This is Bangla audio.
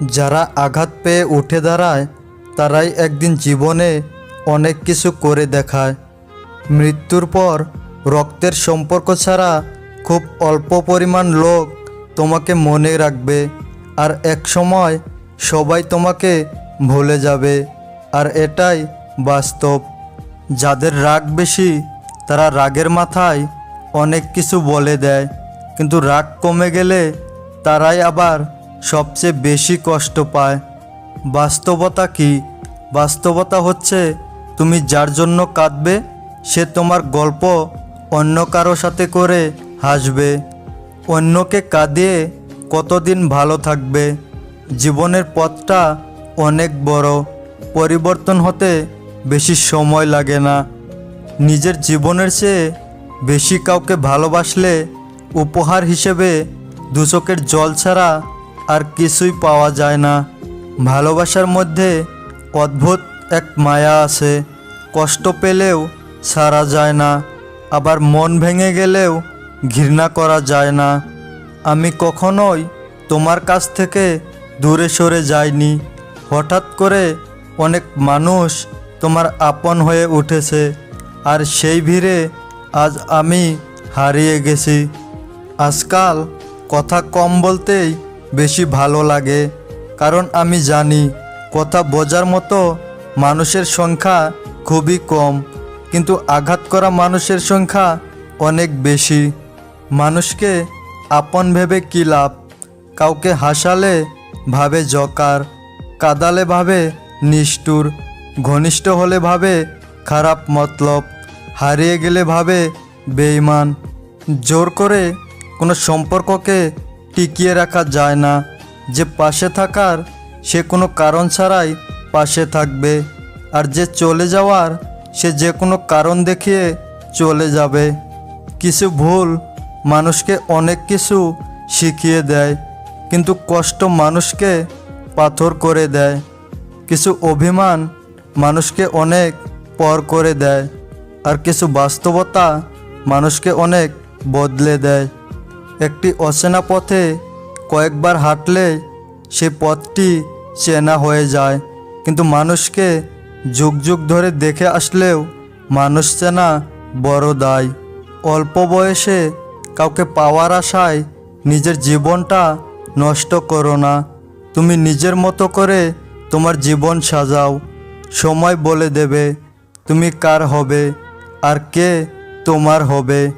যারা আঘাত পেয়ে উঠে দাঁড়ায়, তারাই একদিন জীবনে অনেক কিছু করে দেখায়। মৃত্যুর পর রক্তের সম্পর্ক ছাড়া খুব অল্প পরিমাণ লোক তোমাকে মনে রাখবে, আর এক সময় সবাই তোমাকে ভুলে যাবে, আর এটাই বাস্তব। যাদের রাগ বেশি, তারা রাগের মাথায় অনেক কিছু বলে দেয়, কিন্তু রাগ কমে গেলে তারাই আবার সবচেয়ে বেশি কষ্ট পায়। বাস্তবতা কি? বাস্তবতা হচ্ছে, তুমি যার জন্য কাঁদবে, সে তোমার গল্প অন্য কারও সাথে করে হাসবে। অন্যকে কাঁদিয়ে কতদিন ভালো থাকবে? জীবনের পথটা অনেক বড়, পরিবর্তন হতে বেশি সময় লাগে না। নিজের জীবনের চেয়ে বেশি কাউকে ভালোবাসলে উপহার হিসেবে দুচকের জল ছাড়া আর কিছুই পাওয়া যায় না। ভালোবাসার মধ্যে অদ্ভুত এক মায়া আছে। কষ্ট পেলেও সারা যায় না। আবার মন ভেঙে গেলেও ঘৃণা করা যায় না। আমি কখনোই তোমার কাছ থেকে দূরে সরে যাইনি। হঠাৎ করে অনেক মানুষ তোমার আপন হয়ে উঠেছে। আর সেই ভিড়ে আজ আমি হারিয়ে গেছি। আজকাল কথা কম বলতেই বেশি ভালো লাগে। কারণ আমি জানি, কথা বোঝার মতো মানুষের সংখ্যা খুবই কম, কিন্তু আঘাত করা মানুষের সংখ্যা অনেক বেশি। মানুষকে আপন ভেবে কী লাভ? কাউকে হাসালে ভাবে জকার, কাদালে ভাবে নিষ্ঠুর, ঘনিষ্ঠ হলে ভাবে খারাপ মতলব, হারিয়ে গেলে ভাবে বেইমান জোর করে কোনো সম্পর্ককে টিকিয়ে রাখা যায় না। যে পাশে থাকার, সে কোনো কারণ ছাড়াই পাশে থাকবে। আর যে চলে যাওয়ার, সে যে কোনো কারণ দেখিয়ে চলে যাবে। কিছু ভুল মানুষকে অনেক কিছু শিখিয়ে দেয়, কিন্তু কষ্ট মানুষকে পাথর করে দেয়। কিছু অভিমান মানুষকে অনেক পর করে দেয়, আর কিছু বাস্তবতা মানুষকে অনেক বদলে দেয়। একটি অচেনা পথে কয়েকবার হাঁটলে সে পথটি চেনা হয়ে যায়। কিন্তু মানুষকে যুগ যুগ ধরে দেখে আসলেও মানুষ চেনা বড় দায়। অল্প বয়সে কাউকে পাওয়ার আশায় নিজের জীবনটা নষ্ট করো না। তুমি নিজের মতো করে তোমার জীবন সাজাও। সময় বলে দেবে, তুমি কার হবে, আর কে তোমার হবে।